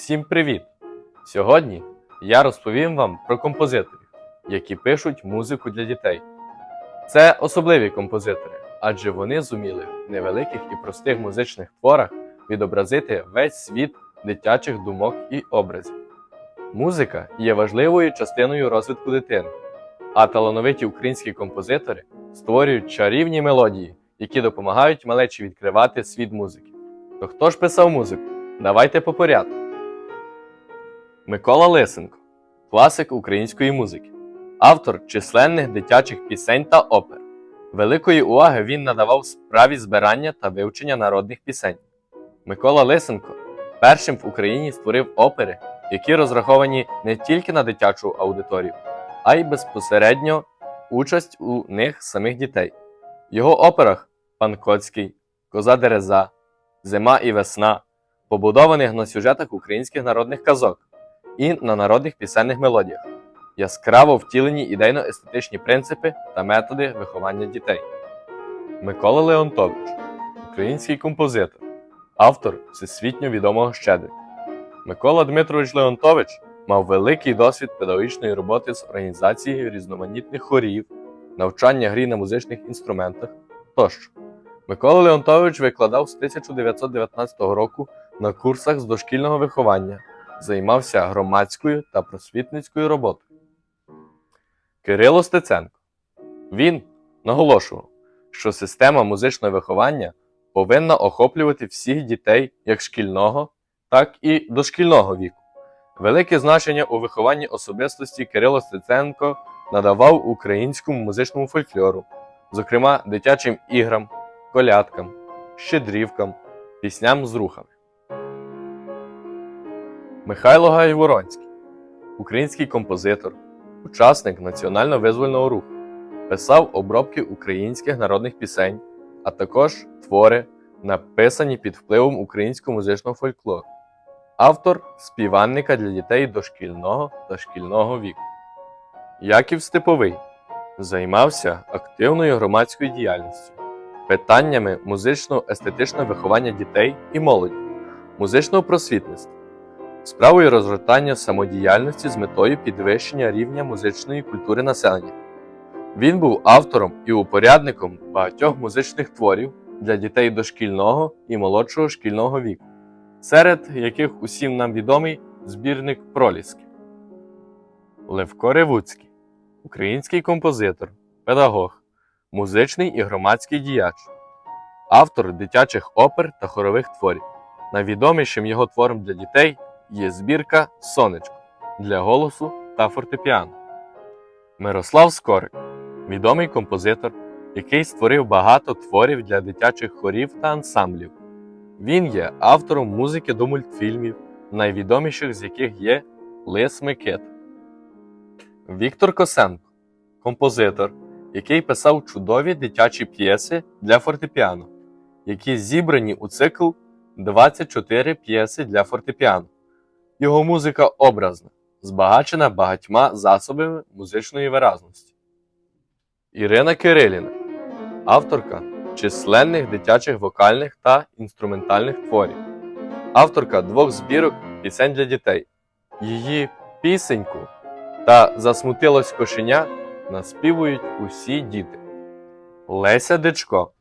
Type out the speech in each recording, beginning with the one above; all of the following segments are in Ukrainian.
Всім привіт! Сьогодні я розповім вам про композиторів, які пишуть музику для дітей. Це особливі композитори, адже вони зуміли в невеликих і простих музичних творах відобразити весь світ дитячих думок і образів. Музика є важливою частиною розвитку дитини, а талановиті українські композитори створюють чарівні мелодії, які допомагають малечі відкривати світ музики. То хто ж писав музику? Давайте по порядку. Микола Лисенко класик української музики, автор численних дитячих пісень та опер. Великої уваги він надавав справі збирання та вивчення народних пісень. Микола Лисенко першим в Україні створив опери, які розраховані не тільки на дитячу аудиторію, а й безпосередньо участь у них самих дітей. В його операх Пан Коцький, Коза Дереза, Зима і весна, побудованих на сюжетах українських народних казок і на народних пісенних мелодіях, яскраво втілені ідейно-естетичні принципи та методи виховання дітей. Микола Леонтович, український композитор, автор всесвітньо відомого щедрик. Микола Дмитрович Леонтович мав великий досвід педагогічної роботи з організацією різноманітних хорів, навчання грі на музичних інструментах тощо. Микола Леонтович викладав з 1919 року на курсах з дошкільного виховання, займався громадською та просвітницькою роботою. Кирило Стеценко. Він наголошував, що система музичного виховання повинна охоплювати всіх дітей як шкільного, так і дошкільного віку. Велике значення у вихованні особистості Кирило Стеценко надавав українському музичному фольклору, зокрема дитячим іграм, колядкам, щедрівкам, пісням з рухами. Михайло Гайворонський, український композитор, учасник національно-визвольного руху, писав обробки українських народних пісень, а також твори, написані під впливом українського музичного фольклору, автор співанника для дітей дошкільного та шкільного віку. Яків Степовий займався активною громадською діяльністю, питаннями музично-естетичного виховання дітей і молоді, музичного просвітництва справою розгортання самодіяльності з метою підвищення рівня музичної культури населення. Він був автором і упорядником багатьох музичних творів для дітей дошкільного і молодшого шкільного віку, серед яких усім нам відомий збірник проліски. Левко Ревуцький, український композитор, педагог, музичний і громадський діяч, автор дитячих опер та хорових творів. Найвідомішим його твором для дітей є збірка Сонечко для голосу та фортепіано. Мирослав Скорик відомий композитор, який створив багато творів для дитячих хорів та ансамблів. Він є автором музики до мультфільмів, найвідоміших з яких є Лис Микит. Віктор Косенко композитор, який писав чудові дитячі п'єси для фортепіано, які зібрані у цикл 24 п'єси для фортепіано. Його музика образна, збагачена багатьма засобами музичної виразності. Ірина Кириліна, авторка численних дитячих вокальних та інструментальних творів, авторка двох збірок пісень для дітей. Її пісеньку та засмутилось кошеня наспівують усі діти. Леся Дичко,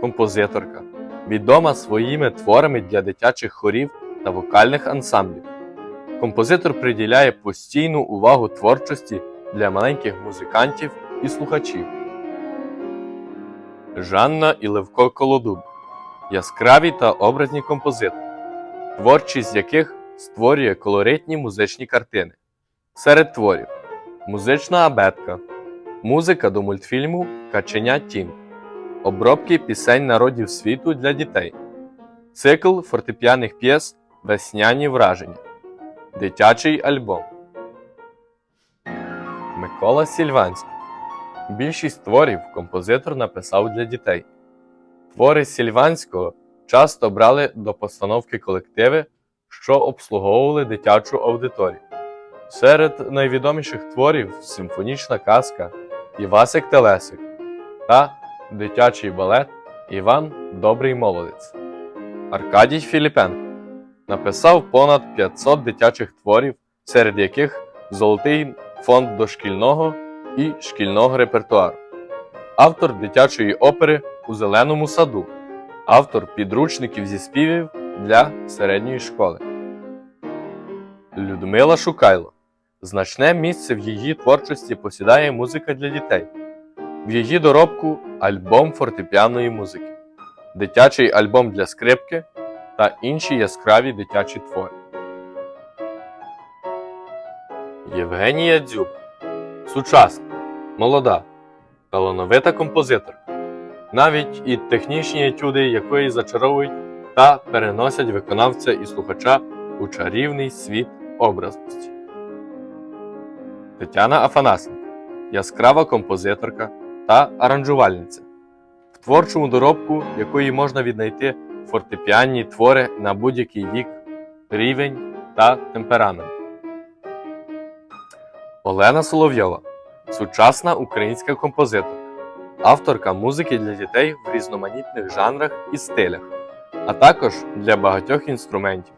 композиторка, відома своїми творами для дитячих хорів та вокальних ансамблів. Композитор приділяє постійну увагу творчості для маленьких музикантів і слухачів. Жанна і Левко Колодуб яскраві та образні композитори, творчість яких створює колоритні музичні картини. Серед творів музична абетка, музика до мультфільму Каченя Тім, обробки пісень народів світу для дітей, цикл фортепіаних п'єс Весняні враження. Дитячий альбом. Микола Сільванський. Більшість творів композитор написав для дітей. Твори Сільванського часто брали до постановки колективи, що обслуговували дитячу аудиторію. Серед найвідоміших творів симфонічна казка Івасик Телесик та дитячий балет Іван Добрий Молодець. Аркадій Філіпенко Написав понад 500 дитячих творів, серед яких Золотий фонд дошкільного і шкільного репертуару, автор дитячої опери у Зеленому саду, автор підручників зі співів для середньої школи. Людмила Шукайло. Значне місце в її творчості посідає музика для дітей. В її доробку альбом фортепіаної музики, дитячий альбом для скрипки та інші яскраві дитячі твори. Євгенія Дзюб. Сучасна, молода, талановита композиторка. Навіть і технічні етюди якої зачаровують та переносять виконавця і слухача у чарівний світ образності. Тетяна Афанасенко яскрава композиторка та аранжувальниця, в творчому доробку якої можна віднайти фортепіанні твори на будь-який вік, рівень та темперамент. Олена Соловйова сучасна українська композиторка, авторка музики для дітей в різноманітних жанрах і стилях, а також для багатьох інструментів.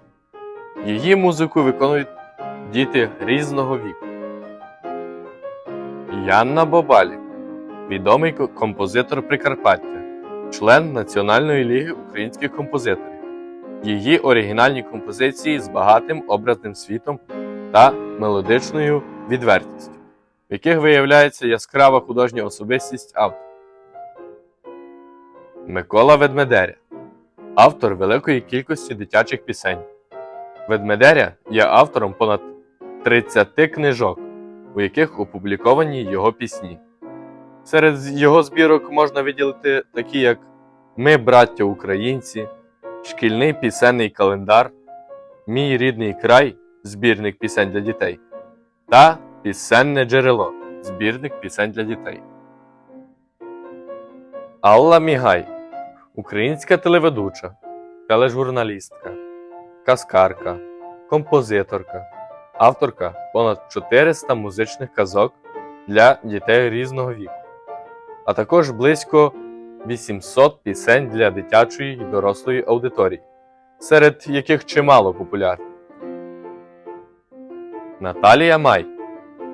Її музику виконують діти різного віку. Янна Бобалік, відомий композитор Прикарпаття, член Національної ліги українських композиторів. Її оригінальні композиції з багатим образним світом та мелодичною відвертістю, в яких виявляється яскрава художня особистість автора. Микола Ведмедеря, автор великої кількості дитячих пісень. Ведмедеря є автором понад 30 книжок, у яких опубліковані його пісні. Серед його збірок можна виділити такі, як Ми, браття українці, Шкільний пісенний календар, Мій рідний край збірник пісень для дітей та Пісенне джерело збірник пісень для дітей. Алла Мігай українська телеведуча, тележурналістка, каскарка, композиторка, авторка понад 400 музичних казок для дітей різного віку, а також близько 800 пісень для дитячої і дорослої аудиторії, серед яких чимало популярних. Наталія Май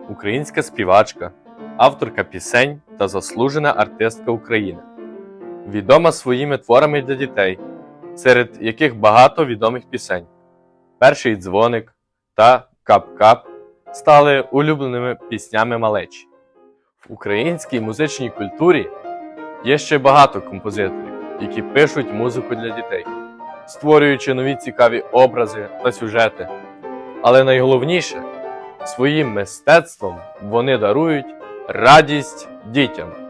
українська співачка, авторка пісень та заслужена артистка України. Відома своїми творами для дітей, серед яких багато відомих пісень. Перший дзвоник та Кап-Кап стали улюбленими піснями малечі. Українській музичній культурі є ще багато композиторів, які пишуть музику для дітей, створюючи нові цікаві образи та сюжети. Але найголовніше своїм мистецтвом вони дарують радість дітям.